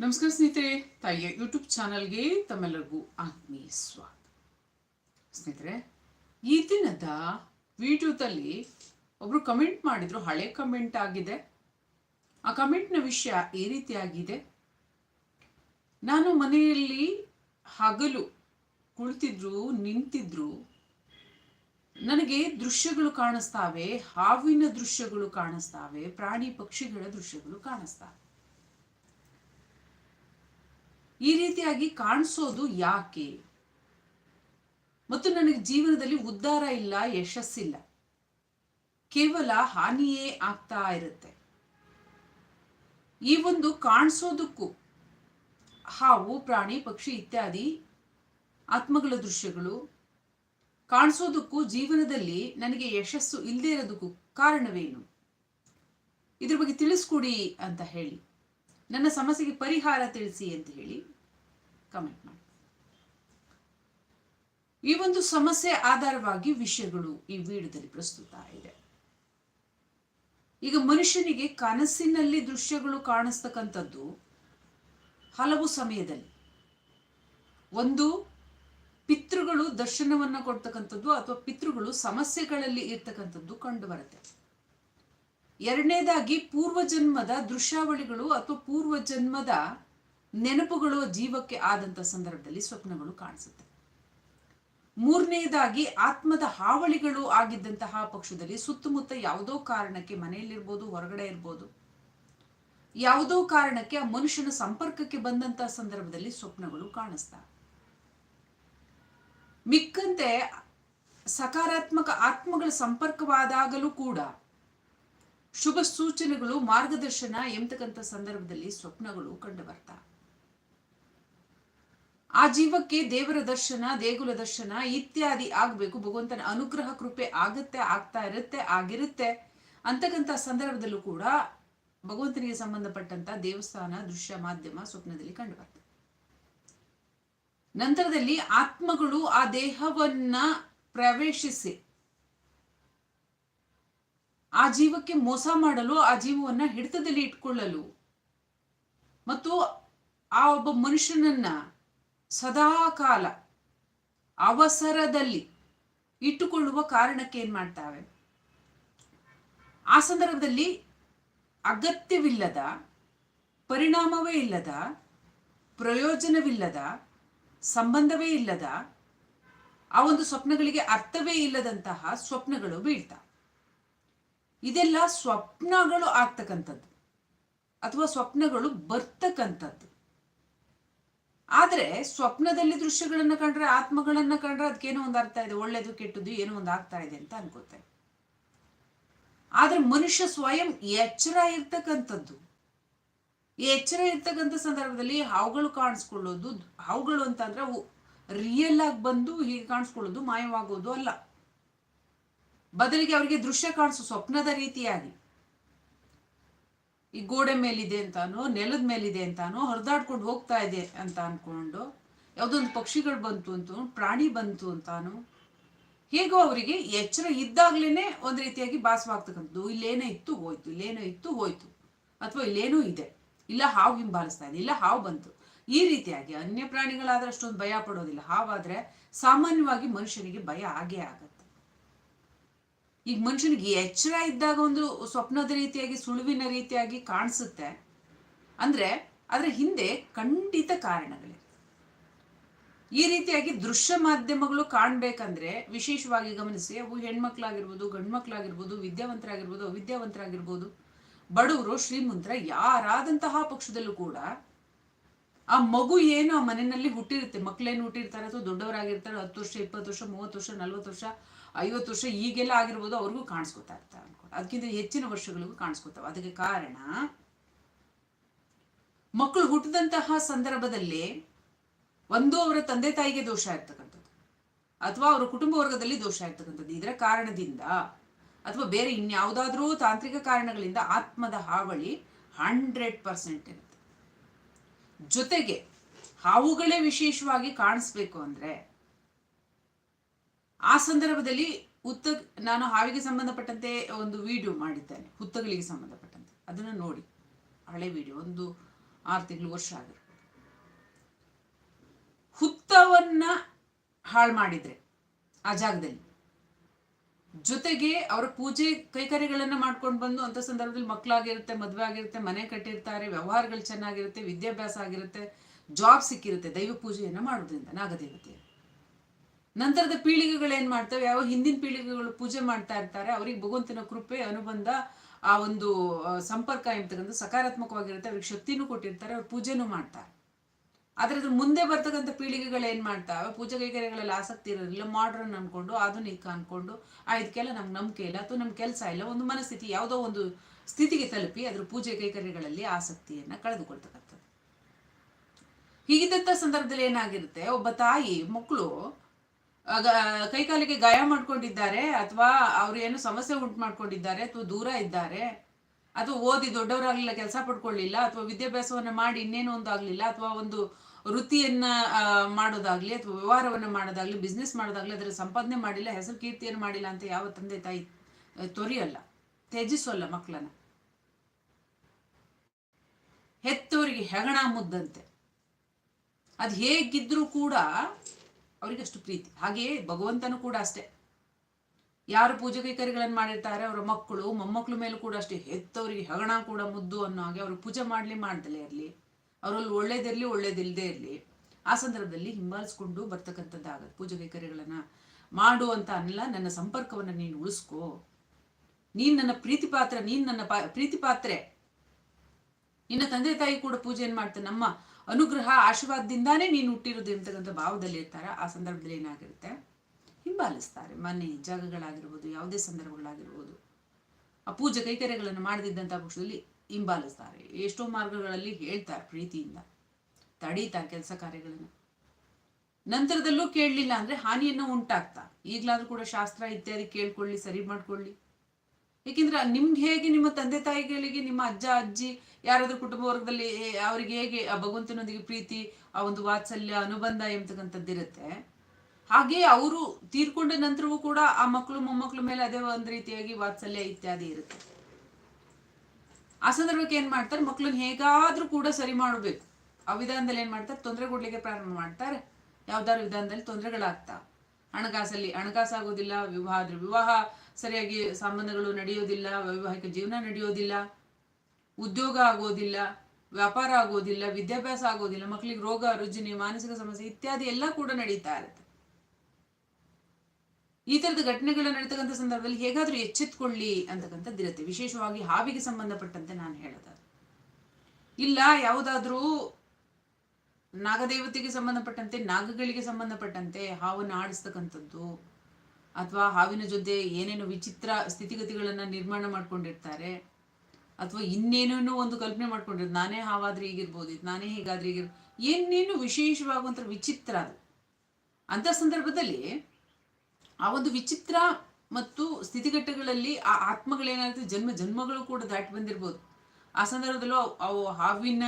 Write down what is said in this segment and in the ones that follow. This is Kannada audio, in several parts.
ನಮಸ್ಕಾರ ಸ್ನೇಹಿತರೆ, ತಾಯಿಯ ಯೂಟ್ಯೂಬ್ ಚಾನಲ್ಗೆ ತಮ್ಮೆಲ್ಲರಿಗೂ ಆತ್ಮೀಯ ಸ್ವಾಗತ. ಸ್ನೇಹಿತರೆ, ಈ ದಿನದ ವಿಡಿಯೋದಲ್ಲಿ ಒಬ್ರು ಕಮೆಂಟ್ ಮಾಡಿದ್ರು, ಹಳೆ ಕಮೆಂಟ್ ಆಗಿದೆ. ಆ ಕಮೆಂಟ್ನ ವಿಷಯ ಈ ರೀತಿಯಾಗಿದೆ. ನಾನು ಮನೆಯಲ್ಲಿ ಹಗಲು ಕುಳಿತಿದ್ರು, ನಿಂತಿದ್ರು, ನನಗೆ ದೃಶ್ಯಗಳು ಕಾಣಿಸ್ತಾವೆ, ಹಾವಿನ ದೃಶ್ಯಗಳು ಕಾಣಿಸ್ತಾವೆ, ಪ್ರಾಣಿ ಪಕ್ಷಿಗಳ ದೃಶ್ಯಗಳು ಕಾಣಿಸ್ತಾವೆ. ಈ ರೀತಿಯಾಗಿ ಕಾಣಿಸೋದು ಯಾಕೆ? ಮತ್ತು ನನಗೆ ಜೀವನದಲ್ಲಿ ಉದ್ಧಾರ ಇಲ್ಲ, ಯಶಸ್ಸಿಲ್ಲ. ಕೇವಲ ಹಾನಿಯೇ ಆಗ್ತಾ ಇರುತ್ತೆ. ಈ ಒಂದು ಕಾಣಿಸೋದಕ್ಕೂ ಹಾವು, ಪ್ರಾಣಿ, ಪಕ್ಷಿ ಇತ್ಯಾದಿ ಆತ್ಮಗಳ ದೃಶ್ಯಗಳು ಕಾಣಿಸೋದಕ್ಕೂ ಜೀವನದಲ್ಲಿ ನನಗೆ ಯಶಸ್ಸು ಇಲ್ಲದೇ ಇರೋದಕ್ಕೂ ಕಾರಣವೇನು? ಇದ್ರ ಬಗ್ಗೆ ತಿಳಿಸ್ಕೊಡಿ ಅಂತ ಹೇಳಿ. ನನ್ನ ಸಮಸ್ಯೆಗೆ ಪರಿಹಾರ ತಿಳಿಸಿ ಅಂತ ಹೇಳಿ ಕಮೆಂಟ್ ಮಾಡಿ. ಈ ಒಂದು ಸಮಸ್ಯೆ ಆಧಾರವಾಗಿ ವಿಷಯಗಳು ಈ ವಿಡಿಯೋದಲ್ಲಿ ಪ್ರಸ್ತುತ ಇದೆ. ಈಗ ಮನುಷ್ಯನಿಗೆ ಕನಸಿನಲ್ಲಿ ದೃಶ್ಯಗಳು ಕಾಣಿಸ್ತಕ್ಕಂಥದ್ದು ಹಲವು ಸಮಯದಲ್ಲಿ. ಒಂದು, ಪಿತೃಗಳು ದರ್ಶನವನ್ನ ಕೊಡ್ತಕ್ಕಂಥದ್ದು ಅಥವಾ ಪಿತೃಗಳು ಸಮಸ್ಯೆಗಳಲ್ಲಿ ಇರ್ತಕ್ಕಂಥದ್ದು ಕಂಡು ಬರುತ್ತೆ. ಎರಡನೇದಾಗಿ ಪೂರ್ವಜನ್ಮದ ದೃಶ್ಯಾವಳಿಗಳು ಅಥವಾ ಪೂರ್ವ ಜನ್ಮದ ನೆನಪುಗಳು ಜೀವಕ್ಕೆ ಆದಂತ ಸಂದರ್ಭದಲ್ಲಿ ಸ್ವಪ್ನಗಳು ಕಾಣಿಸುತ್ತೆ. ಮೂರನೇದಾಗಿ ಆತ್ಮದ ಹಾವಳಿಗಳು ಆಗಿದ್ದಂತಹ ಪಕ್ಷದಲ್ಲಿ ಸುತ್ತಮುತ್ತ ಯಾವುದೋ ಕಾರಣಕ್ಕೆ ಮನೆಯಲ್ಲಿರ್ಬೋದು, ಹೊರಗಡೆ ಇರ್ಬೋದು, ಯಾವುದೋ ಕಾರಣಕ್ಕೆ ಆ ಮನುಷ್ಯನ ಸಂಪರ್ಕಕ್ಕೆ ಬಂದಂತಹ ಸಂದರ್ಭದಲ್ಲಿ ಸ್ವಪ್ನಗಳು ಕಾಣಿಸ್ತಾ. ಮಿಕ್ಕಂತೆ ಸಕಾರಾತ್ಮಕ ಆತ್ಮಗಳ ಸಂಪರ್ಕವಾದಾಗಲೂ ಕೂಡ ಶುಭ ಸೂಚನೆಗಳು, ಮಾರ್ಗದರ್ಶನ ಎಂಬತಕ್ಕಂಥ ಸಂದರ್ಭದಲ್ಲಿ ಸ್ವಪ್ನಗಳು ಕಂಡು ಬರ್ತಾ. ಆ ಜೀವಕ್ಕೆ ದೇವರ ದರ್ಶನ, ದೇಗುಲ ದರ್ಶನ ಇತ್ಯಾದಿ ಆಗ್ಬೇಕು. ಭಗವಂತನ ಅನುಗ್ರಹ, ಕೃಪೆ ಆಗತ್ತೆ, ಆಗ್ತಾ ಇರುತ್ತೆ, ಆಗಿರುತ್ತೆ ಅಂತಕ್ಕಂಥ ಸಂದರ್ಭದಲ್ಲೂ ಕೂಡ ಭಗವಂತನಿಗೆ ಸಂಬಂಧಪಟ್ಟಂತ ದೇವಸ್ಥಾನ, ದೃಶ್ಯ, ಮಾಧ್ಯಮ ಸ್ವಪ್ನದಲ್ಲಿ ಕಂಡು ಬರ್ತದೆ ನಂತರದಲ್ಲಿ ಆತ್ಮಗಳು ಆ ದೇಹವನ್ನ ಪ್ರವೇಶಿಸಿ ಆ ಜೀವಕ್ಕೆ ಮೋಸ ಮಾಡಲು, ಆ ಜೀವವನ್ನ ಹಿಡಿತದಲ್ಲಿ ಇಟ್ಕೊಳ್ಳಲು. ಮತ್ತು ಆ ಒಬ್ಬ ಮನುಷ್ಯನನ್ನ ಸದಾ ಕಾಲ ಅವಸರದಲ್ಲಿ ಇಟ್ಟುಕೊಳ್ಳುವ ಕಾರಣಕ್ಕೆ ಏನ್ ಮಾಡ್ತಾವೆ? ಆ ಸಂದರ್ಭದಲ್ಲಿ ಅಗತ್ಯವಿಲ್ಲದ, ಪರಿಣಾಮವೇ ಇಲ್ಲದ, ಪ್ರಯೋಜನವಿಲ್ಲದ, ಸಂಬಂಧವೇ ಇಲ್ಲದ, ಆ ಒಂದು ಸ್ವಪ್ನಗಳಿಗೆ ಅರ್ಥವೇ ಇಲ್ಲದಂತಹ ಸ್ವಪ್ನಗಳು ಬೀಳ್ತಾವೆ. ಇದೆಲ್ಲ ಸ್ವಪ್ನಗಳು ಆಗ್ತಕ್ಕಂಥದ್ದು. ಅಥವಾ ಸ್ವಪ್ನಗಳು ಬರ್ತಕ್ಕಂಥದ್ದು. ಆದರೆ ಸ್ವಪ್ನದಲ್ಲಿ ದೃಶ್ಯಗಳನ್ನ ಕಂಡ್ರೆ ಆತ್ಮಗಳನ್ನ ಕಂಡ್ರೆ ಅದಕ್ಕೇನೋ ಒಂದು ಅರ್ಥ ಇದೆ, ಒಳ್ಳೇದು, ಕೆಟ್ಟದ್ದು ಏನೋ ಒಂದು ಆಗ್ತಾ ಇದೆ ಅಂತ ಅನ್ಕೋತೆ. ಆದ್ರೆ ಮನುಷ್ಯ ಸ್ವಯಂ ಎಚ್ಚರ ಇರ್ತಕ್ಕಂಥದ್ದು. ಈ ಎಚ್ಚರ ಇರ್ತಕ್ಕಂಥ ಸಂದರ್ಭದಲ್ಲಿ ಹಾವುಗಳು ಕಾಣಿಸ್ಕೊಳ್ಳೋದು, ಹಾವುಗಳು ಅಂತಂದ್ರೆ ಅವು ರಿಯಲ್ ಆಗಿ ಬಂದು ಹೀಗೆ ಕಾಣಿಸ್ಕೊಳ್ಳೋದು, ಮಾಯವಾಗೋದು ಅಲ್ಲ. ಬದಲಿಗೆ ಅವರಿಗೆ ದೃಶ್ಯ ಕಾಣಿಸು ಸ್ವಪ್ನದ ರೀತಿಯಾಗಿ. ಈ ಗೋಡೆ ಮೇಲಿದೆ ಅಂತಾನೋ ನೆಲದ ಮೇಲಿದೆ ಅಂತಾನೋ ಹರಿದಾಡ್ಕೊಂಡು ಹೋಗ್ತಾ ಇದೆ ಅಂತ ಅನ್ಕೊಂಡು, ಯಾವುದೊಂದು ಪಕ್ಷಿಗಳು ಬಂತು ಅಂತ, ಪ್ರಾಣಿ ಬಂತು ಅಂತಾನು ಹೇಗೋ ಅವರಿಗೆ ಎಚ್ಚರ ಇದ್ದಾಗ್ಲೇನೆ ಒಂದ್ ರೀತಿಯಾಗಿ ಭಾಸವಾಗ್ತಕ್ಕಂಥದ್ದು. ಇಲ್ಲೇನೋ ಇತ್ತು, ಹೋಯ್ತು, ಇಲ್ಲೇನೋ ಇತ್ತು, ಹೋಯ್ತು. ಅಥವಾ ಇಲ್ಲೇನೋ ಇದೆ. ಇಲ್ಲ ಹಾವು ಹಿಂಬಾಲಿಸ್ತಾ ಇದೆ, ಇಲ್ಲ ಹಾವು ಬಂತು. ಈ ರೀತಿಯಾಗಿ ಅನ್ಯ ಪ್ರಾಣಿಗಳಾದ್ರೆ ಅಷ್ಟೊಂದು ಭಯ ಪಡೋದಿಲ್ಲ. ಹಾವಾದ್ರೆ ಸಾಮಾನ್ಯವಾಗಿ ಮನುಷ್ಯನಿಗೆ ಭಯ ಆಗೇ ಆಗತ್ತೆ. ಈಗ ಮನುಷ್ಯನಿಗೆ ಎಚ್ಚರ ಇದ್ದಾಗ ಒಂದು ಸ್ವಪ್ನದ ರೀತಿಯಾಗಿ, ಸುಳುವಿನ ರೀತಿಯಾಗಿ ಕಾಣಿಸುತ್ತೆ. ಅಂದ್ರೆ ಅದರ ಹಿಂದೆ ಖಂಡಿತ ಕಾರಣಗಳಿವೆ. ಈ ರೀತಿಯಾಗಿ ದೃಶ್ಯ ಮಾಧ್ಯಮಗಳು ಕಾಣಬೇಕಂದ್ರೆ ವಿಶೇಷವಾಗಿ ಗಮನಿಸಿ, ಅವು ಹೆಣ್ಮಕ್ಳಾಗಿರ್ಬೋದು, ಗಂಡ್ಮಕ್ಳಾಗಿರ್ಬೋದು, ವಿದ್ಯಾವಂತರಾಗಿರ್ಬೋದು, ಅವಿದ್ಯಾವಂತರಾಗಿರ್ಬೋದು, ಬಡವರು ಶ್ರೀಮಂತರ ಯಾರಾದಂತಹ ಪಕ್ಷದಲ್ಲೂ ಕೂಡ ಆ ಮಗು ಏನು ಆ ಮನೆಯಲ್ಲಿ ಹುಟ್ಟಿರುತ್ತೆ? ಮಕ್ಳೇನು ಹುಟ್ಟಿರ್ತಾರೆ ಅಥವಾ ದೊಡ್ಡವರಾಗಿರ್ತಾರೆ? ಹತ್ತು ವರ್ಷ, ಇಪ್ಪತ್ತು ವರ್ಷ, ಮೂವತ್ತು ವರ್ಷ, ನಲ್ವತ್ತು ವರ್ಷ, ಐವತ್ತು ವರ್ಷ ಈಗೆಲ್ಲ ಆಗಿರ್ಬೋದು, ಅವ್ರಿಗೂ ಕಾಣಿಸ್ಕೊತಾ ಇರ್ತಾರೆ ಅನ್ಕೊಂಡು. ಅದಕ್ಕಿಂತ ಹೆಚ್ಚಿನ ವರ್ಷಗಳಿಗೂ ಕಾಣಿಸ್ಕೊತಾವೆ. ಅದಕ್ಕೆ ಕಾರಣ ಮಕ್ಕಳು ಹುಟ್ಟಿದಂತಹ ಸಂದರ್ಭದಲ್ಲಿ ಒಂದು ಅವರ ತಂದೆ ತಾಯಿಗೆ ದೋಷ ಇರ್ತಕ್ಕಂಥದ್ದು ಅಥವಾ ಅವರ ಕುಟುಂಬ ವರ್ಗದಲ್ಲಿ ದೋಷ ಇರ್ತಕ್ಕಂಥದ್ದು ಇದರ ಕಾರಣದಿಂದ ಅಥವಾ ಬೇರೆ ಇನ್ಯಾವುದಾದ್ರೂ ತಾಂತ್ರಿಕ ಕಾರಣಗಳಿಂದ ಆತ್ಮದ ಹಾವಳಿ ಹಂಡ್ರೆಡ್ ಪರ್ಸೆಂಟ್ ಇರುತ್ತೆ. ಜೊತೆಗೆ ಹಾವುಗಳೇ ವಿಶೇಷವಾಗಿ ಕಾಣಿಸ್ಬೇಕು ಅಂದ್ರೆ ಆ ಸಂದರ್ಭದಲ್ಲಿ ಹುತ್ತ ನಾನು ಹಾವಿಗೆ ಸಂಬಂಧಪಟ್ಟಂತೆ ಒಂದು ವಿಡಿಯೋ ಮಾಡಿದ್ದೇನೆ, ಹುತ್ತಗಳಿಗೆ ಸಂಬಂಧಪಟ್ಟಂತೆ. ಅದನ್ನು ನೋಡಿ, ಹಳೆ ವಿಡಿಯೋ ಒಂದು ಆರು ತಿಂಗಳು ವರ್ಷ ಆಗಿರ್ಬೋದು ಹುತ್ತವನ್ನ ಹಾಳು ಮಾಡಿದ್ರೆ, ಆ ಜಾಗದಲ್ಲಿ ಜೊತೆಗೆ ಅವರ ಪೂಜೆ ಕೈಕರ್ಯಗಳನ್ನ ಮಾಡ್ಕೊಂಡು ಬಂದು ಅಂತ ಸಂದರ್ಭದಲ್ಲಿ ಮಕ್ಕಳಾಗಿರುತ್ತೆ ಮದುವೆ ಆಗಿರುತ್ತೆ ಮನೆ ಕಟ್ಟಿರ್ತಾರೆ, ವ್ಯವಹಾರಗಳು ಚೆನ್ನಾಗಿರುತ್ತೆ, ವಿದ್ಯಾಭ್ಯಾಸ ಆಗಿರುತ್ತೆ ಜಾಬ್ ಸಿಕ್ಕಿರುತ್ತೆ, ದೈವ ಪೂಜೆಯನ್ನ ಮಾಡೋದ್ರಿಂದ ನಾಗದೇವತೆ ನಂತರದ ಪೀಳಿಗೆಗಳು ಏನ್ ಮಾಡ್ತವೆ? ಯಾವ ಹಿಂದಿನ ಪೀಳಿಗೆಗಳು ಪೂಜೆ ಮಾಡ್ತಾ ಇರ್ತಾರೆ, ಅವ್ರಿಗೆ ಭಗವಂತನ ಕೃಪೆ, ಅನುಬಂಧ, ಆ ಒಂದು ಸಂಪರ್ಕ ಎಂಬತಕ್ಕಂಥ ಸಕಾರಾತ್ಮಕವಾಗಿರುತ್ತೆ, ಅವ್ರಿಗೆ ಶಕ್ತಿನೂ ಕೊಟ್ಟಿರ್ತಾರೆ, ಅವ್ರು ಪೂಜೆನೂ ಮಾಡ್ತಾರೆ. ಆದ್ರೆ ಅದ್ರ ಮುಂದೆ ಬರ್ತಕ್ಕಂಥ ಪೀಳಿಗೆಗಳು ಏನು ಮಾಡ್ತಾವೆ? ಪೂಜೆ ಕೈಗಾರಿಕೆಗಳಲ್ಲಿ ಆಸಕ್ತಿ ಇರೋದಿಲ್ಲ ಮಾಡ್ರನ್ ಅನ್ಕೊಂಡು, ಆಧುನಿಕ ಅನ್ಕೊಂಡು, ಆ ಇದಕ್ಕೆಲ್ಲ ನಮ್ಗೆ ನಂಬಿಕೆ ಇಲ್ಲ ಅಥವಾ ನಮ್ ಕೆಲಸ ಇಲ್ಲ, ಒಂದು ಮನಸ್ಥಿತಿ, ಯಾವುದೋ ಒಂದು ಸ್ಥಿತಿಗೆ ತಲುಪಿ ಅದ್ರ ಪೂಜೆ ಕೈಕರ್ಯಗಳಲ್ಲಿ ಆಸಕ್ತಿಯನ್ನ ಕಳೆದುಕೊಳ್ತಕ್ಕಂಥದ್ದು. ಹೀಗಿದ್ದಂಥ ಸಂದರ್ಭದಲ್ಲಿ ಏನಾಗಿರುತ್ತೆ? ಒಬ್ಬ ತಾಯಿ, ಮಕ್ಕಳು ಕೈಕಾಲಿಗೆ ಗಾಯ ಮಾಡ್ಕೊಂಡಿದ್ದಾರೆ ಅಥವಾ ಅವ್ರು ಏನು ಸಮಸ್ಯೆ ಉಂಟು ಮಾಡ್ಕೊಂಡಿದ್ದಾರೆ ಅಥವಾ ದೂರ ಇದ್ದಾರೆ, ಅಥವಾ ಓದಿ ದೊಡ್ಡವರಾಗ್ಲಿಲ್ಲ, ಕೆಲಸ ಪಡ್ಕೊಳ್ಳಿಲ್ಲ, ಅಥವಾ ವಿದ್ಯಾಭ್ಯಾಸವನ್ನು ಮಾಡಿ ಇನ್ನೇನು ಒಂದು ಆಗಲಿಲ್ಲ, ಅಥವಾ ಒಂದು ವೃತ್ತಿಯನ್ನ ಮಾಡೋದಾಗ್ಲಿ ಅಥವಾ ವ್ಯವಹಾರವನ್ನ ಮಾಡೋದಾಗ್ಲಿ ಬಿಸ್ನೆಸ್ ಮಾಡೋದಾಗ್ಲಿ ಅದರ ಸಂಪಾದನೆ ಮಾಡಿಲ್ಲ, ಹೆಸರು ಕೀರ್ತಿಯನ್ನು ಮಾಡಿಲ್ಲ ಅಂತ ಯಾವ ತಂದೆ ತಾಯಿ ತೊರೆಯಲ್ಲ. ತ್ಯಜಿಸೋಲ್ಲ ಮಕ್ಕಳನ್ನ. ಹೆತ್ತವರಿಗೆ ಹೆಗಣ ಮುದ್ದಂತೆ. ಅದು ಹೇಗಿದ್ರೂ ಕೂಡ ಅವರಿಗೆ ಅಷ್ಟು ಪ್ರೀತಿ. ಹಾಗೆಯೇ ಭಗವಂತನು ಕೂಡ ಅಷ್ಟೇ. ಯಾರು ಪೂಜೆ ಕೈಕರಿಗಳನ್ನು ಮಾಡಿರ್ತಾರೆ, ಅವರ ಮಕ್ಕಳು ಮೊಮ್ಮಕ್ಕಳ ಮೇಲೂ ಕೂಡ ಅಷ್ಟೇ. ಹೆತ್ತವರಿಗೆ ಹೆಗಣ ಕೂಡ ಮುದ್ದು ಅನ್ನೋ ಹಾಗೆ ಅವರು ಪೂಜೆ ಮಾಡಲಿ ಮಾಡ್ದಲೇ ಇರಲಿ. ಅವರಲ್ಲಿ ಒಳ್ಳೇದಿರಲಿ ಒಳ್ಳೇದಿಲ್ಲದೆ ಇರಲಿ, ಆ ಸಂದರ್ಭದಲ್ಲಿ ಹಿಂಬಾಲಿಸ್ಕೊಂಡು ಬರ್ತಕ್ಕಂಥದ್ದಾಗತ್ತೆ ಪೂಜೆ ಕೈಕರ್ಯಗಳನ್ನು ಮಾಡು ಅಂತ ಅನ್ನಲ್ಲ, ನನ್ನ ಸಂಪರ್ಕವನ್ನು ನೀನು ಉಳಿಸ್ಕೋ. ನೀನು ನನ್ನ ಪ್ರೀತಿ ಪಾತ್ರ, ನೀನ್ ನನ್ನ ಪಾ- ಪ್ರೀತಿ ಪಾತ್ರೆ. ನಿನ್ನ ತಂದೆ ತಾಯಿ ಕೂಡ ಪೂಜೆಯನ್ನು ಮಾಡ್ತಾರೆ? ನಮ್ಮ ಅನುಗ್ರಹ, ಆಶೀರ್ವಾದದಿಂದಾನೇ ನೀನು ಹುಟ್ಟಿರೋದು ಎಂತಕ್ಕಂಥ ಭಾವದಲ್ಲಿ ಇರ್ತಾರೆ. ಆ ಸಂದರ್ಭದಲ್ಲಿ ಏನಾಗಿರುತ್ತೆ? ಹಿಂಬಾಲಿಸ್ತಾರೆ. ಮನೆ, ಜಾಗಗಳಾಗಿರ್ಬೋದು, ಯಾವುದೇ ಸಂದರ್ಭಗಳಾಗಿರ್ಬೋದು. ಆ ಪೂಜೆ ಕೈಕರ್ಯಗಳನ್ನು ಮಾಡದಿದ್ದಂಥ ಪಕ್ಷದಲ್ಲಿ ಹಿಂಬಾಲಿಸ್ತಾರೆ. ಎಷ್ಟೋ ಮಾರ್ಗಗಳಲ್ಲಿ ಹೇಳ್ತಾರೆ ಪ್ರೀತಿಯಿಂದ. ತಡೀತಾರೆ ಕೆಲಸ ಕಾರ್ಯಗಳನ್ನು. ನಂತರದಲ್ಲೂ ಕೇಳಲಿಲ್ಲ ಅಂದ್ರೆ ಹಾನಿಯನ್ನು ಉಂಟಾಗ್ತಾ. ಈಗಲಾದರೂ ಕೂಡ ಶಾಸ್ತ್ರ ಇತ್ಯಾದಿ ಕೇಳ್ಕೊಳ್ಳಿ, ಸರಿ ಮಾಡ್ಕೊಳ್ಳಿ. ಏಕೆಂದ್ರೆ ನಿಮ್ಗೆ ಹೇಗೆ ನಿಮ್ಮ ತಂದೆ ತಾಯಿಗಳಿಗೆ, ನಿಮ್ಮ ಅಜ್ಜ, ಅಜ್ಜಿ, ಯಾರಾದ್ರೂ ಕುಟುಂಬ ವರ್ಗದಲ್ಲಿ ಅವರಿಗೆ ಹೇಗೆ ಆ ಭಗವಂತನೊಂದಿಗೆ ಪ್ರೀತಿ, ಆ ಒಂದು ವಾತ್ಸಲ್ಯ, ಅನುಬಂಧ ಎಂಬತಕ್ಕಂಥದ್ದಿರುತ್ತೆ ಹಾಗೆ ಅವರು ತೀರ್ಕೊಂಡ ನಂತರವೂ ಕೂಡ ಆ ಮಕ್ಕಳು, ಮೊಮ್ಮಕ್ಕಳ ಮೇಲೆ ಅದೇ ಒಂದು ರೀತಿಯಾಗಿ ವಾತ್ಸಲ್ಯ ಇತ್ಯಾದಿ ಇರುತ್ತೆ. ಆ ಸಂದರ್ಭಕ್ಕೆ ಏನು ಮಾಡ್ತಾರೆ? ಮಕ್ಕಳನ್ನ ಹೇಗಾದರೂ ಕೂಡ ಸರಿ ಮಾಡಬೇಕು. ಆ ವಿಧಾನದಲ್ಲಿ ಏನು ಮಾಡ್ತಾರೆ? ತೊಂದರೆ ಕೊಡ್ಲಿಕ್ಕೆ ಪ್ರಾರಂಭ ಮಾಡ್ತಾರೆ. ಯಾವ್ದಾದ್ರು ವಿಧಾನದಲ್ಲಿ ತೊಂದರೆಗಳಾಗ್ತಾವೆ ಹಣಕಾಸಲ್ಲಿ ಹಣಕಾಸು ಆಗೋದಿಲ್ಲ ವಿವಾಹ ಆದ್ರೆ ವಿವಾಹ ಸರಿಯಾಗಿ ಸಂಬಂಧಗಳು ನಡೆಯೋದಿಲ್ಲ, ವೈವಾಹಿಕ ಜೀವನ ನಡೆಯೋದಿಲ್ಲ, ಉದ್ಯೋಗ ಆಗೋದಿಲ್ಲ, ವ್ಯಾಪಾರ ಆಗೋದಿಲ್ಲ, ವಿದ್ಯಾಭ್ಯಾಸ ಆಗೋದಿಲ್ಲ ಮಕ್ಕಳಿಗೆ ರೋಗ, ರುಜಿನಿ, ಮಾನಸಿಕ ಸಮಸ್ಯೆ ಇತ್ಯಾದಿ ಎಲ್ಲ ಕೂಡ ನಡೀತಾ ಇರುತ್ತೆ. ಈ ತರದ ಘಟನೆಗಳು ನಡೀತಕ್ಕಂಥ ಸಂದರ್ಭದಲ್ಲಿ ಹೇಗಾದ್ರೂ ಎಚ್ಚೆತ್ಕೊಳ್ಳಿ ಅಂತಕ್ಕಂಥದ್ದಿರುತ್ತೆ ವಿಶೇಷವಾಗಿ ಹಾವಿಗೆ ಸಂಬಂಧಪಟ್ಟಂತೆ ನಾನು ಹೇಳೋದು ಇಲ್ಲ, ಯಾವುದಾದ್ರೂ ನಾಗದೇವತೆಗೆ ಸಂಬಂಧಪಟ್ಟಂತೆ, ನಾಗಗಳಿಗೆ ಸಂಬಂಧಪಟ್ಟಂತೆ ಹಾವನ್ನು ಆಡಿಸ್ತಕ್ಕಂಥದ್ದು, ಅಥವಾ ಹಾವಿನ ಜೊತೆ ಏನೇನು ವಿಚಿತ್ರ ಸ್ಥಿತಿಗತಿಗಳನ್ನು ನಿರ್ಮಾಣ ಮಾಡ್ಕೊಂಡಿರ್ತಾರೆ, ಅಥವಾ ಇನ್ನೇನೇನೋ ಒಂದು ಕಲ್ಪನೆ ಮಾಡ್ಕೊಂಡಿರ್ತಾರೆ. ನಾನೇ ಹಾವಾದ್ರೆ ಹೀಗಿರ್ಬೋದು, ನಾನೇ ಹೀಗಾದ್ರೆ ಹೀಗಿರ್ಬೋದು. ಏನೇನು ವಿಶೇಷವಾಗುವಂಥ ವಿಚಿತ್ರ ಅದು. ಅಂತ ಸಂದರ್ಭದಲ್ಲಿ ಆ ಒಂದು ವಿಚಿತ್ರ ಮತ್ತು ಸ್ಥಿತಿಗಟ್ಟಗಳಲ್ಲಿ ಆ ಆತ್ಮಗಳೇನಾಗುತ್ತೆ ಜನ್ಮ, ಜನ್ಮಗಳು ಕೂಡ ದಾಟಿ ಬಂದಿರ್ಬೋದು. ಆ ಸಂದರ್ಭದಲ್ಲೂ ಅವು- ಹಾವಿನ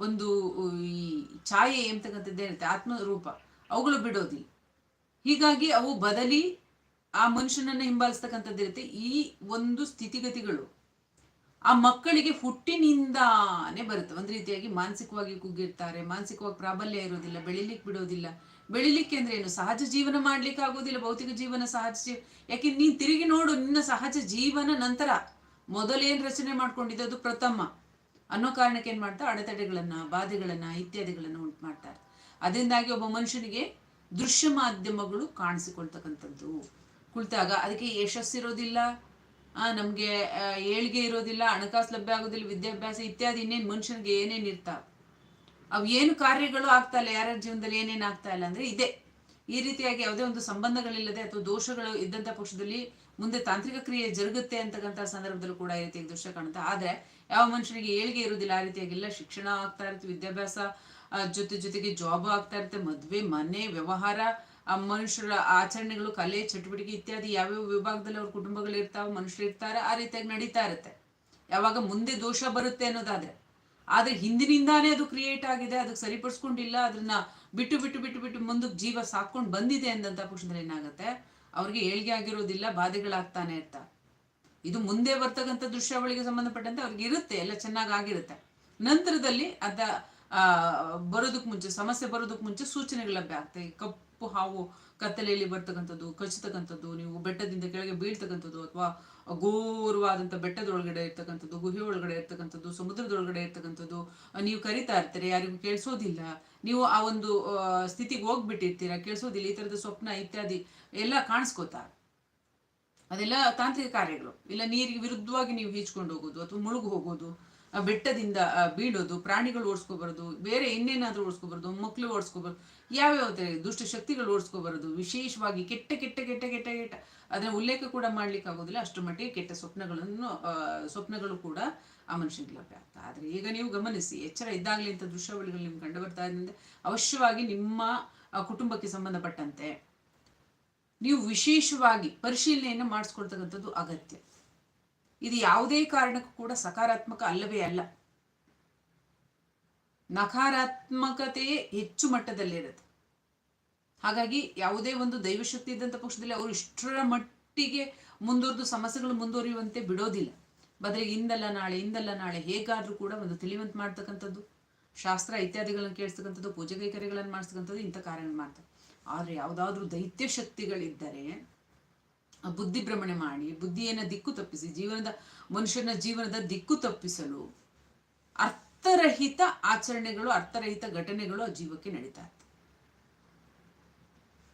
ಒಂದು ಈ ಛಾಯೆ ಎಂಬತಕ್ಕಂಥದ್ದು ಏನಿರುತ್ತೆ ಆತ್ಮರೂಪ. ಅವುಗಳು ಬಿಡೋದಿಲ್ಲ. ಹೀಗಾಗಿ ಅವು ಬದಲಿ ಆ ಮನುಷ್ಯನನ್ನ ಹಿಂಬಾಲಿಸ್ತಕ್ಕಂಥದ್ದಿರುತ್ತೆ ಈ ಒಂದು ಸ್ಥಿತಿಗತಿಗಳು ಆ ಮಕ್ಕಳಿಗೆ ಹುಟ್ಟಿನಿಂದಾನೇ ಬರುತ್ತೆ. ಒಂದು ರೀತಿಯಾಗಿ ಮಾನಸಿಕವಾಗಿ ಕುಗ್ಗಿರ್ತಾರೆ, ಮಾನಸಿಕವಾಗಿ ಪ್ರಾಬಲ್ಯ ಇರೋದಿಲ್ಲ, ಬೆಳಿಲಿಕ್ಕೆ ಬಿಡೋದಿಲ್ಲ. ಬೆಳಿಲಿಕ್ಕೆ ಅಂದ್ರೆ ಏನು? ಸಹಜ ಜೀವನ ಮಾಡ್ಲಿಕ್ಕೆ ಆಗೋದಿಲ್ಲ ಭೌತಿಕ ಜೀವನ ಸಹಜ ಜೀವ ಯಾಕೆ ನೀನ್ ತಿರುಗಿ ನೋಡು ನಿನ್ನ ಸಹಜ ಜೀವನ ನಂತರ ಮೊದಲೇನ್ ರಚನೆ ಮಾಡ್ಕೊಂಡಿದ್ದು ಅದು ಪ್ರಥಮ. ಅನ್ನೋ ಕಾರಣಕ್ಕೆ ಏನ್ ಮಾಡ್ತಾ ಅಡೆತಡೆಗಳನ್ನ ಬಾಧೆಗಳನ್ನ ಇತ್ಯಾದಿಗಳನ್ನ ಉಂಟು ಮಾಡ್ತಾರೆ. ಅದರಿಂದಾಗಿ ಒಬ್ಬ ಮನುಷ್ಯನಿಗೆ ದೃಶ್ಯ ಮಾಧ್ಯಮಗಳು ಕಾಣಿಸಿಕೊಳ್ತಕ್ಕಂಥದ್ದು. ಕುಳಿತಾಗ ಅದಕ್ಕೆ ಯಶಸ್ಸಿರೋದಿಲ್ಲ ಆ, ನಮ್ಗೆ ಏಳಿಗೆ ಇರೋದಿಲ್ಲ ಹಣಕಾಸು ಲಭ್ಯ ಆಗೋದಿಲ್ಲ ವಿದ್ಯಾಭ್ಯಾಸ ಇತ್ಯಾದಿ ಇನ್ನೇನು ಮನುಷ್ಯನಿಗೆ ಏನೇನು ಇರ್ತಾವ? ಅವು ಏನು ಕಾರ್ಯಗಳು ಆಗ್ತಾ ಇಲ್ಲ ಯಾರ್ಯಾರ ಜೀವನದಲ್ಲಿ ಏನೇನು ಆಗ್ತಾ ಇಲ್ಲ ಅಂದ್ರೆ ಇದೆ. ಈ ರೀತಿಯಾಗಿ ಯಾವುದೇ ಒಂದು ಸಂಬಂಧಗಳಿಲ್ಲದೆ ಅಥವಾ ದೋಷಗಳು ಇದ್ದಂಥ ಪಕ್ಷದಲ್ಲಿ ಮುಂದೆ ತಾಂತ್ರಿಕ ಕ್ರಿಯೆ ಜರುಗುತ್ತೆ ಅಂತಕ್ಕಂಥ ಸಂದರ್ಭದಲ್ಲೂ ಕೂಡ ಈ ರೀತಿಯಾಗಿ ದೃಶ್ಯ ಕಾಣುತ್ತೆ. ಆದ್ರೆ ಯಾವ ಮನುಷ್ಯರಿಗೆ ಏಳಿಗೆ ಇರುವುದಿಲ್ಲ, ಆ ರೀತಿಯಾಗಿಲ್ಲ ಶಿಕ್ಷಣ ಆಗ್ತಾ ಇರುತ್ತೆ, ವಿದ್ಯಾಭ್ಯಾಸ ಜೊತೆ ಜೊತೆಗೆ ಜಾಬ್ ಆಗ್ತಾ ಇರುತ್ತೆ, ಮದ್ವೆ, ಮನೆ, ವ್ಯವಹಾರ, ಆ, ಮನುಷ್ಯರ ಆಚರಣೆಗಳು, ಕಲೆ, ಚಟುವಟಿಕೆ ಇತ್ಯಾದಿ ಯಾವ್ಯಾವ ವಿಭಾಗದಲ್ಲಿ ಅವ್ರ ಕುಟುಂಬಗಳು ಇರ್ತಾವ ಮನುಷ್ಯರು ಇರ್ತಾರೆ, ಆ ರೀತಿಯಾಗಿ ನಡೀತಾ ಇರುತ್ತೆ. ಯಾವಾಗ ಮುಂದೆ ದೋಷ ಬರುತ್ತೆ ಅನ್ನೋದಾದ್ರೆ ಆದ್ರೆ ಹಿಂದಿನಿಂದಾನೇ ಅದು ಕ್ರಿಯೇಟ್ ಆಗಿದೆ ಅದಕ್ಕೆ ಸರಿಪಡಿಸ್ಕೊಂಡಿಲ್ಲ ಅದನ್ನ ಬಿಟ್ಟು ಬಿಟ್ಟು ಬಿಟ್ಟು ಬಿಟ್ಟು ಮುಂದಕ್ಕೆ ಜೀವ ಸಾಕೊಂಡು ಬಂದಿದೆ ಅಂದಂತ ಪುರುಷಂದ್ರೆ ಏನಾಗುತ್ತೆ? ಅವ್ರಿಗೆ ಏಳ್ಗೆ ಆಗಿರೋದಿಲ್ಲ ಬಾಧೆಗಳಾಗ್ತಾನೆ ಅಂತ. ಇದು ಮುಂದೆ ಬರ್ತಕ್ಕಂಥ ದೃಶ್ಯಾವಳಿಗೆ ಸಂಬಂಧಪಟ್ಟಂತೆ ಅವ್ರಿಗೆ ಇರುತ್ತೆ ಎಲ್ಲ ಚೆನ್ನಾಗಿ ಆಗಿರುತ್ತೆ. ನಂತರದಲ್ಲಿ ಅದ ಆ, ಬರೋದಕ್ ಮುಂಚೆ ಸಮಸ್ಯೆ ಬರೋದಕ್ ಮುಂಚೆ ಸೂಚನೆಗಳ ಆಗ್ತವೆ. ಕಪ್ಪು ಹಾವು ಕತ್ತಲೆಯಲ್ಲಿ ಬರ್ತಕ್ಕಂಥದ್ದು, ಕಚ್ಚತಕ್ಕಂಥದ್ದು, ನೀವು ಬೆಟ್ಟದಿಂದ ಕೆಳಗೆ ಬೀಳ್ತಕ್ಕಂಥದ್ದು ಅಥವಾ ಅಘೋರವಾದಂಥ ಬೆಟ್ಟದೊಳಗಡೆ ಇರ್ತಕ್ಕಂಥದ್ದು ಗುಹೆ ಒಳಗಡೆ ಇರ್ತಕ್ಕಂಥದ್ದು, ಸಮುದ್ರದೊಳಗಡೆ ಇರ್ತಕ್ಕಂಥದ್ದು ನೀವು ಕರಿತಾ ಇರ್ತೀರಿ, ಯಾರಿಗೂ ಕೇಳಿಸೋದಿಲ್ಲ. ನೀವು ಆ ಒಂದು ಸ್ಥಿತಿಗೆ ಹೋಗ್ಬಿಟ್ಟಿರ್ತೀರಾ, ಕೇಳಿಸೋದಿಲ್ಲ, ಈ ಥರದ ಸ್ವಪ್ನ ಇತ್ಯಾದಿ ಎಲ್ಲ ಕಾಣಿಸ್ಕೋತಾರೆ ಅದೆಲ್ಲ ತಾಂತ್ರಿಕ ಕಾರ್ಯಗಳು. ಇಲ್ಲ, ನೀರಿಗೆ ವಿರುದ್ಧವಾಗಿ ನೀವು ಈಜ್ಕೊಂಡು ಹೋಗೋದು ಅಥವಾ ಮುಳುಗು ಹೋಗೋದು. ಬೆಟ್ಟದಿಂದ ಬೀಳೋದು, ಪ್ರಾಣಿಗಳು ಓಡಿಸ್ಕೊಬಾರದು, ಬೇರೆ ಇನ್ನೇನಾದ್ರೂ ಓಡಿಸ್ಕೊಬಾರದು ಮಕ್ಕಳು ಓಡಿಸ್ಕೊಬಾರದು, ಯಾವ್ಯಾವ ದುಷ್ಟ ಶಕ್ತಿಗಳು ಓಡಿಸ್ಕೊಬಾರದು, ವಿಶೇಷವಾಗಿ ಕೆಟ್ಟ ಕೆಟ್ಟ ಕೆಟ್ಟ ಕೆಟ್ಟ ಕೆಟ್ಟ, ಅದನ್ನ ಉಲ್ಲೇಖ ಕೂಡ ಮಾಡ್ಲಿಕ್ಕೆ ಆಗೋದಿಲ್ಲ ಅಷ್ಟರ ಮಟ್ಟಿಗೆ ಕೆಟ್ಟ ಸ್ವಪ್ನಗಳನ್ನು ಸ್ವಪ್ನಗಳು ಕೂಡ ಆ ಮನುಷ್ಯನಿಗೆ ಲಭ್ಯ ಆಗ್ತದೆ ಆದರೆ ಈಗ ನೀವು ಗಮನಿಸಿ, ಎಚ್ಚರ ಇದ್ದಾಗಲಿ ಇಂಥ ದೃಶ್ಯಾವಳಿಗಳು ನಿಮ್ಗೆ ಕಂಡು ಬರ್ತಾ ಇದ್ದಂತೆ ಅವಶ್ಯವಾಗಿ ನಿಮ್ಮ ಕುಟುಂಬಕ್ಕೆ ಸಂಬಂಧಪಟ್ಟಂತೆ ನೀವು ವಿಶೇಷವಾಗಿ ಪರಿಶೀಲನೆಯನ್ನು ಮಾಡಿಸ್ಕೊಳ್ತಕ್ಕಂಥದ್ದು ಅಗತ್ಯ. ಇದು ಯಾವುದೇ ಕಾರಣಕ್ಕೂ ಕೂಡ ಸಕಾರಾತ್ಮಕ ಅಲ್ಲವೇ ಅಲ್ಲ. ನಕಾರಾತ್ಮಕತೆಯೇ ಹೆಚ್ಚು ಮಟ್ಟದಲ್ಲಿರುತ್ತೆ ಹಾಗಾಗಿ ಯಾವುದೇ ಒಂದು ದೈವಶಕ್ತಿ ಇದ್ದಂಥ ಪಕ್ಷದಲ್ಲಿ ಅವರು ಇಷ್ಟರ ಮಟ್ಟಿಗೆ ಮುಂದುವರೆದು ಸಮಸ್ಯೆಗಳು ಮುಂದುವರಿಯುವಂತೆ ಬಿಡೋದಿಲ್ಲ. ಬದಲಿಗೆ ಇಂದಲ್ಲ ನಾಳೆ ಇಂದಲ್ಲ ನಾಳೆ ಹೇಗಾದರೂ ಕೂಡ ಒಂದು ತಿಳಿವಂತ ಮಾಡ್ತಕ್ಕಂಥದ್ದು, ಶಾಸ್ತ್ರ ಇತ್ಯಾದಿಗಳನ್ನು ಕೇಳಿಸ್ತಕ್ಕಂಥದ್ದು ಪೂಜೆ ಕೈಕರ್ಯಗಳನ್ನು ಮಾಡಿಸ್ತಕ್ಕಂಥದ್ದು ಇಂಥ ಕಾರ್ಯಗಳು ಮಾಡ್ತಾರೆ. ಆದರೆ ಯಾವುದಾದ್ರೂ ದೈತ್ಯ ಶಕ್ತಿಗಳಿದ್ದರೆ ಬುದ್ಧಿ ಭ್ರಮಣೆ ಮಾಡಿ, ಬುದ್ಧಿಯನ್ನು ದಿಕ್ಕು ತಪ್ಪಿಸಿ, ಜೀವನದ ಮನುಷ್ಯನ ಜೀವನದ ದಿಕ್ಕು ತಪ್ಪಿಸಲು ಅರ್ಥರಹಿತ ಆಚರಣೆಗಳು, ಅರ್ಥರಹಿತ ಘಟನೆಗಳು ಆ ಜೀವಕ್ಕೆ ನಡೀತಾ ಇರ್ತವೆ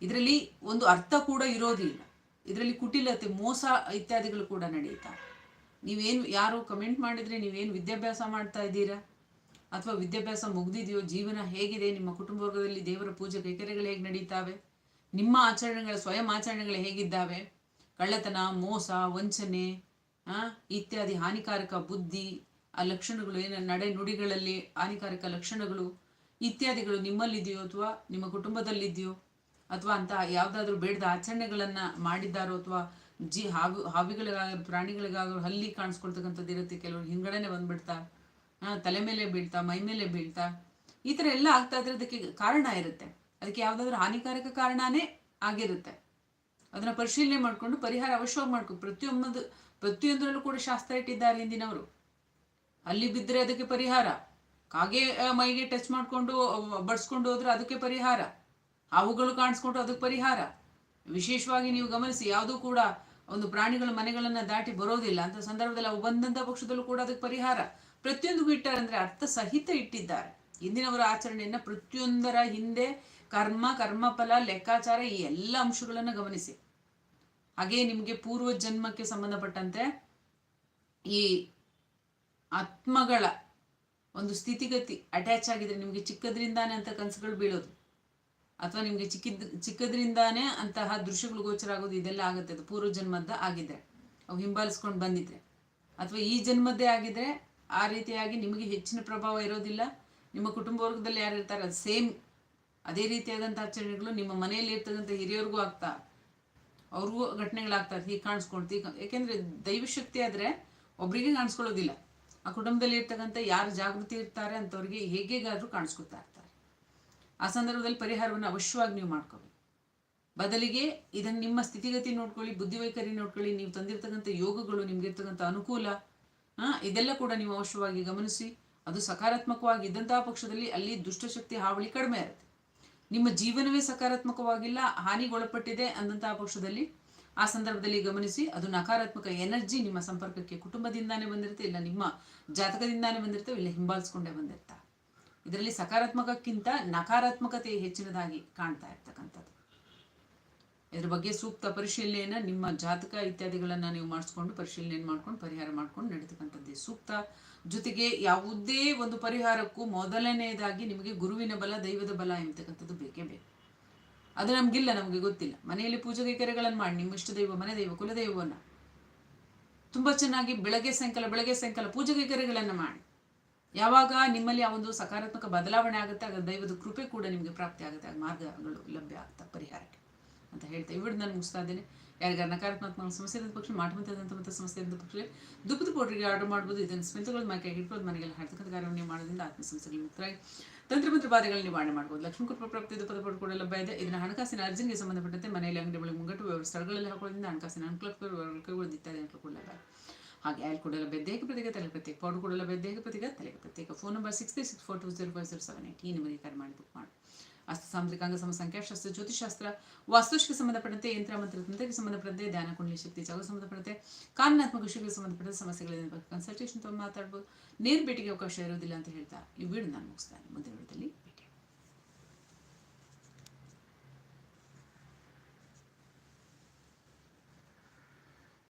ಇದರಲ್ಲಿ ಒಂದು ಅರ್ಥ ಕೂಡ ಇರೋದಿಲ್ಲ. ಇದರಲ್ಲಿ ಕುಟಿಲತೆ, ಮೋಸ ಇತ್ಯಾದಿಗಳು ಕೂಡ ನಡೀತಾ. ನೀವೇನು, ಯಾರು ಕಮೆಂಟ್ ಮಾಡಿದ್ರೆ ನೀವೇನು ವಿದ್ಯಾಭ್ಯಾಸ ಮಾಡ್ತಾ ಇದ್ದೀರಾ? ಅಥವಾ ವಿದ್ಯಾಭ್ಯಾಸ ಮುಗ್ದಿದೆಯೋ, ಜೀವನ ಹೇಗಿದೆ, ನಿಮ್ಮ ಕುಟುಂಬ ವರ್ಗದಲ್ಲಿ ದೇವರ ಪೂಜೆ ಕೈಕರ್ಯಗಳು ಹೇಗೆ ನಡೀತಾವೆ? ನಿಮ್ಮ ಆಚರಣೆಗಳ, ಸ್ವಯಂ ಆಚರಣೆಗಳು ಹೇಗಿದ್ದಾವೆ? ಕಳ್ಳತನ, ಮೋಸ, ವಂಚನೆ ಇತ್ಯಾದಿ ಹಾನಿಕಾರಕ ಬುದ್ಧಿ, ಆ ಲಕ್ಷಣಗಳು ಏನ, ನಡೆ ನುಡಿಗಳಲ್ಲಿ ಹಾನಿಕಾರಕ ಲಕ್ಷಣಗಳು, ಇತ್ಯಾದಿಗಳು ನಿಮ್ಮಲ್ಲಿದೆಯೋ ಅಥವಾ ನಿಮ್ಮ ಕುಟುಂಬದಲ್ಲಿದೆಯೋ ಅಥವಾ ಅಂತ ಯಾವುದಾದ್ರೂ ಬೇಡದ ಆಚರಣೆಗಳನ್ನು ಮಾಡಿದ್ದಾರೋ ಅಥವಾ ಜಿ ಹಾವು ಹಾವಿಗಳಿಗಾಗ ಪ್ರಾಣಿಗಳಿಗಾಗ ಹಲ್ಲಿ ಕಾಣಿಸ್ಕೊಳ್ತಕ್ಕಂಥದ್ದು ಇರುತ್ತೆ. ಕೆಲವರು ಹಿಂಗಡೆನೆ ಬಂದ್ಬಿಡ್ತಾ ತಲೆ ಮೇಲೆ ಬೀಳ್ತಾ, ಮೈ ಮೇಲೆ ಬೀಳ್ತಾ, ಈ ಥರ ಎಲ್ಲ ಆಗ್ತಾ ಇದ್ರೆ ಅದಕ್ಕೆ ಕಾರಣ ಇರುತ್ತೆ. ಅದಕ್ಕೆ ಯಾವುದಾದ್ರೂ ಹಾನಿಕಾರಕ ಕಾರಣನೇ ಆಗಿರುತ್ತೆ. ಅದನ್ನ ಪರಿಶೀಲನೆ ಮಾಡಿಕೊಂಡು ಪರಿಹಾರ ಅವಶ್ಯವಾಗಿ ಮಾಡ್ಕೊಂಡು ಪ್ರತಿಯೊಂದು, ಪ್ರತಿಯೊಂದರಲ್ಲೂ ಕೂಡ ಶಾಸ್ತ್ರ ಇಟ್ಟಿದ್ದಾರೆ ಹಿಂದಿನವರು ಅಲ್ಲಿ ಬಿದ್ದರೆ ಅದಕ್ಕೆ ಪರಿಹಾರ. ಕಾಗೆ ಮೈಗೆ ಟಚ್ ಮಾಡಿಕೊಂಡು ಬಡ್ಸ್ಕೊಂಡು ಹೋದ್ರೆ ಅದಕ್ಕೆ ಪರಿಹಾರ. ಹಾವುಗಳು ಕಾಣಿಸ್ಕೊಂಡು ಅದಕ್ಕೆ ಪರಿಹಾರ. ವಿಶೇಷವಾಗಿ ನೀವು ಗಮನಿಸಿ, ಯಾವುದೂ ಕೂಡ ಒಂದು ಪ್ರಾಣಿಗಳು ಮನೆಗಳನ್ನು ದಾಟಿ ಬರೋದಿಲ್ಲ. ಅಂತ ಸಂದರ್ಭದಲ್ಲಿ ಅವು ಬಂದಂಥ ಪಕ್ಷದಲ್ಲೂ ಕೂಡ ಅದಕ್ಕೆ ಪರಿಹಾರ. ಪ್ರತಿಯೊಂದಿಗೂ ಇಟ್ಟಾರೆ ಅಂದ್ರೆ ಅರ್ಥ ಸಹಿತ ಇಟ್ಟಿದ್ದಾರೆ. ಇಂದಿನವರ ಆಚರಣೆಯನ್ನ ಪ್ರತಿಯೊಂದರ ಹಿಂದೆ ಕರ್ಮ, ಕರ್ಮಫಲ, ಲೆಕ್ಕಾಚಾರ ಈ ಎಲ್ಲ ಅಂಶಗಳನ್ನು ಗಮನಿಸಿ. ಹಾಗೆ ನಿಮಗೆ ಪೂರ್ವ ಜನ್ಮಕ್ಕೆ ಸಂಬಂಧಪಟ್ಟಂತೆ ಈ ಆತ್ಮಗಳ ಒಂದು ಸ್ಥಿತಿಗತಿ ಅಟ್ಯಾಚ್ ಆಗಿದ್ರೆ ನಿಮಗೆ ಚಿಕ್ಕದ್ರಿಂದಾನೇ ಅಂತ ಕನಸುಗಳು ಬೀಳೋದು. ಅಥವಾ ನಿಮಗೆ ಚಿಕ್ಕಿದ್, ಚಿಕ್ಕದ್ರಿಂದಾನೇ ಅಂತಹ ದೃಶ್ಯಗಳು ಗೋಚರ ಆಗೋದು ಇದೆಲ್ಲ ಆಗುತ್ತೆ ಅದು ಪೂರ್ವ ಜನ್ಮದ ಆಗಿದ್ರೆ. ಅವು ಹಿಂಬಾಲಿಸ್ಕೊಂಡು ಬಂದಿದ್ರೆ. ಅಥವಾ ಈ ಜನ್ಮದ್ದೇ ಆಗಿದ್ರೆ ಆ ರೀತಿಯಾಗಿ ನಿಮಗೆ ಹೆಚ್ಚಿನ ಪ್ರಭಾವ ಇರೋದಿಲ್ಲ. ನಿಮ್ಮ ಕುಟುಂಬ ವರ್ಗದಲ್ಲಿ ಯಾರು ಇರ್ತಾರೆ ಅದು ಸೇಮ್ ಅದೇ ರೀತಿಯಾದಂಥ ಆಚರಣೆಗಳು ನಿಮ್ಮ ಮನೆಯಲ್ಲಿ ಇರ್ತಕ್ಕಂಥ ಹಿರಿಯರಿಗೂ ಆಗ್ತಾ, ಅವ್ರಿಗೂ ಘಟನೆಗಳಾಗ್ತಾರೆ ಹೀಗೆ ಕಾಣಿಸ್ಕೊಳ್ತಿ. ಯಾಕೆಂದ್ರೆ ದೈವಶಕ್ತಿ ಆದ್ರೆ ಒಬ್ರಿಗೆ ಕಾಣಿಸ್ಕೊಳ್ಳೋದಿಲ್ಲ. ಆ ಕುಟುಂಬದಲ್ಲಿ ಇರ್ತಕ್ಕಂಥ ಯಾರು ಜಾಗೃತಿ ಇರ್ತಾರೆ ಅಂಥವ್ರಿಗೆ ಹೇಗೇಗಾದ್ರೂ ಕಾಣಿಸ್ಕೊತಾ ಇರ್ತಾರೆ. ಆ ಸಂದರ್ಭದಲ್ಲಿ ಪರಿಹಾರವನ್ನು ಅವಶ್ಯವಾಗಿ ನೀವು ಮಾಡ್ಕೋಬೇಕು ಬದಲಿಗೆ ಇದನ್ನು ನಿಮ್ಮ ಸ್ಥಿತಿಗತಿ ನೋಡ್ಕೊಳ್ಳಿ, ಬುದ್ಧಿವೈಖರಿ ನೋಡ್ಕೊಳ್ಳಿ, ನೀವು ತಂದಿರ್ತಕ್ಕಂಥ ಯೋಗಗಳು ನಿಮ್ಗೆ ಇರ್ತಕ್ಕಂಥ ಅನುಕೂಲ ಇದೆಲ್ಲ ಕೂಡ ನೀವು ಅವಶ್ಯವಾಗಿ ಗಮನಿಸಿ. ಅದು ಸಕಾರಾತ್ಮಕವಾಗಿ ಇದ್ದಂತಹ ಪಕ್ಷದಲ್ಲಿ ಅಲ್ಲಿ ದುಷ್ಟಶಕ್ತಿ ಹಾವಳಿ ಕಡಿಮೆ ಇರುತ್ತೆ ನಿಮ್ಮ ಜೀವನವೇ ಸಕಾರಾತ್ಮಕವಾಗಿಲ್ಲ, ಹಾನಿಗೊಳಪಟ್ಟಿದೆ ಅಂದಂತಹ ಪಕ್ಷದಲ್ಲಿ ಆ ಸಂದರ್ಭದಲ್ಲಿ ಗಮನಿಸಿ, ಅದು ನಕಾರಾತ್ಮಕ ಎನರ್ಜಿ ನಿಮ್ಮ ಸಂಪರ್ಕಕ್ಕೆ ಕುಟುಂಬದಿಂದಾನೇ ಬಂದಿರುತ್ತೆ, ಇಲ್ಲ ನಿಮ್ಮ ಜಾತಕದಿಂದಾನೇ ಬಂದಿರುತ್ತೆ, ಇಲ್ಲ ಹಿಂಬಾಲಿಸ್ಕೊಂಡೇ ಬಂದಿರ್ತಾ ಇದರಲ್ಲಿ ಸಕಾರಾತ್ಮಕಕ್ಕಿಂತ ನಕಾರಾತ್ಮಕತೆ ಹೆಚ್ಚಿನದಾಗಿ ಕಾಣ್ತಾ ಇರ್ತಕ್ಕಂಥದ್ದು. ಇದ್ರ ಬಗ್ಗೆ ಸೂಕ್ತ ಪರಿಶೀಲನೆಯನ್ನ ನಿಮ್ಮ ಜಾತಕ ಇತ್ಯಾದಿಗಳನ್ನ ನೀವು ಮಾಡಿಸ್ಕೊಂಡು ಪರಿಶೀಲನೆ ಮಾಡ್ಕೊಂಡು, ಪರಿಹಾರ ಮಾಡ್ಕೊಂಡು ನಡೀತಕ್ಕಂಥದ್ದೇ ಸೂಕ್ತ ಜೊತೆಗೆ ಯಾವುದೇ ಒಂದು ಪರಿಹಾರಕ್ಕೂ ಮೊದಲನೆಯದಾಗಿ ನಿಮಗೆ ಗುರುವಿನ ಬಲ, ದೈವದ ಬಲ ಎಂಬತಕ್ಕಂಥದ್ದು ಬೇಕೇ ಬೇಕು. ಅದು ನಮಗಿಲ್ಲ, ನಮಗೆ ಗೊತ್ತಿಲ್ಲ. ಮನೆಯಲ್ಲಿ ಪೂಜೆ ಕೈಕರ್ಯಗಳನ್ನು ಮಾಡಿ, ನಿಮ್ಮ ಇಷ್ಟ ದೈವ, ಮನೆ ದೈವ, ಕುಲದೈವವನ್ನ ತುಂಬಾ ಚೆನ್ನಾಗಿ ಬೆಳಗ್ಗೆ ಸಾಯಂಕಾಲ ಬೆಳಗ್ಗೆ ಸಾಯಂಕಾಲ ಪೂಜೆ ಕೈಕರ್ಯಗಳನ್ನು ಮಾಡಿ. ಯಾವಾಗ ನಿಮ್ಮಲ್ಲಿ ಆ ಒಂದು ಸಕಾರಾತ್ಮಕ ಬದಲಾವಣೆ ಆಗುತ್ತೆ, ಆಗ ದೈವದ ಕೃಪೆ ಕೂಡ ನಿಮಗೆ ಪ್ರಾಪ್ತಿ ಆಗುತ್ತೆ, ಆಗ ಮಾರ್ಗಗಳು ಲಭ್ಯ ಆಗ್ತಾ, ಪರಿಹಾರಕ್ಕೆ ಅಂತ ಹೇಳ್ತಾ ಇವಿಡ್ ನಾನು ಮುಗಿಸ್ತಾ ಇದ್ದೇನೆ. ಯಾರಿಗಾರ ನಕಾರಾತ್ಮಕ ಸಮಸ್ಯೆ ಇದ್ದ ಪಕ್ಷ ಮಾಟಮಂತದಂತ ಮತ್ತು ಸಮಸ್ಯೆ ಇದ್ದ ಪಕ್ಷ. ದುಪ್ಪದ ಪೌಡ್ರಿಗೆ ಆರ್ಡರ್ ಮಾಡ್ಬೋದು, ಇದನ್ನು ಸ್ಮಿತಗಳು ಮೈಕಾಗಿ ಹಿಡ್ಕೊಂಡು ಮನೆಗೆಲ್ಲ ಹಾಡ್ತಕ್ಕಂಥ ಕಾರ್ಯವನ್ನು ಮಾಡೋದ್ರಿಂದ ಆತ್ಮ ಸಮಸ್ಯೆಗಳು ಮುಕ್ತರಾಗಿ ತಂತ್ರಮಂತ್ರ ಬಾಧೆಗಳನ್ನು ನಿವಾರಣೆ ಮಾಡಬಹುದು ಲಕ್ಷ್ಮೀ ಪ್ರಾಪ್ತಿ ದುಪ್ಪದ ಪೌಡರ್ ಕೂಡ ಲಭ್ಯ ಇದೆ. ಇದನ್ನು ಹಣಕಾಸಿನ ಅರ್ಜಿಗೆ ಸಂಬಂಧಪಟ್ಟಂತೆ ಮನೆಯಲ್ಲಿ ಅಂಗಡಿಗಳಿಗೆ ಮುಂಗಟ್ಟು ಸ್ಥಳಗಳಲ್ಲಿ ಹಾಕೋದ್ರಿಂದ ಹಣಕಾಸಿನ ಅನುಕೂಲಗಳು ಇತ್ಯಾದಿ ಅನುಕೂಲ ಲಭ್ಯ. ಹಾಗೆ ಕೂಡ ಲಭ್ಯ. ಬೆದ್ದೇಕ ಪ್ರತೀಕ ತಲೆ ಪ್ರತ್ಯೇಕ. ಪೌಡರ್ ಲಭ್ಯ. ಬೆದ್ದೇಕ ಪ್ರತೀಕ ತಲೆಗೆ ಪ್ರತ್ಯೇಕ. Phone number six three six four two zero five zero seven eight ಈ ನಿಮಗೆ ಕರೆ ಮಾಡಿ ಬುಕ್ ಮಾಡಿ. ಅಸ್ತ್ರ ಸಾಂದ್ರಿಕ ಅಂಗ ಸಂಖ್ಯಾಶಾಸ್ತ್ರ ಜ್ಯೋತಿಷಾಸ್ತ್ರ ವಾಸ್ತುಶಿಗೆ ಸಂಬಂಧಪಟ್ಟಂತೆ, ಯಂತ್ರ ಮಂತ್ರ ತಂತ್ರಕ್ಕೆ ಸಂಬಂಧಪಟ್ಟಂತೆ, ಧ್ಯಾನ ಕುಂಡಲಿ ಶಕ್ತಿ ಜಾಗ ಸಂಬಂಧಪಟ್ಟಂತೆ, ಕಾನೂನಾತ್ಮಕ ವಿಷಯಗಳಿಗೆ ಸಂಬಂಧಪಟ್ಟ ಸಮಸ್ಯೆಗಳಿಂದ ಕನ್ಸಲ್ಟೇಷನ್ ತಗೊಂಡು ಮಾತಾಡ್ಬೋದು. ನೇರ ಭೇಟಿಗೆ ಅವಕಾಶ ಇರೋದಿಲ್ಲ ಅಂತ ಹೇಳ್ತಾ ಈ ವಿಡಿಯೋ ನಾನು ಮುಗಿಸ್ತಾನೆ ಮುಂದಿನ ವಿಡಿಯೋದಲ್ಲಿ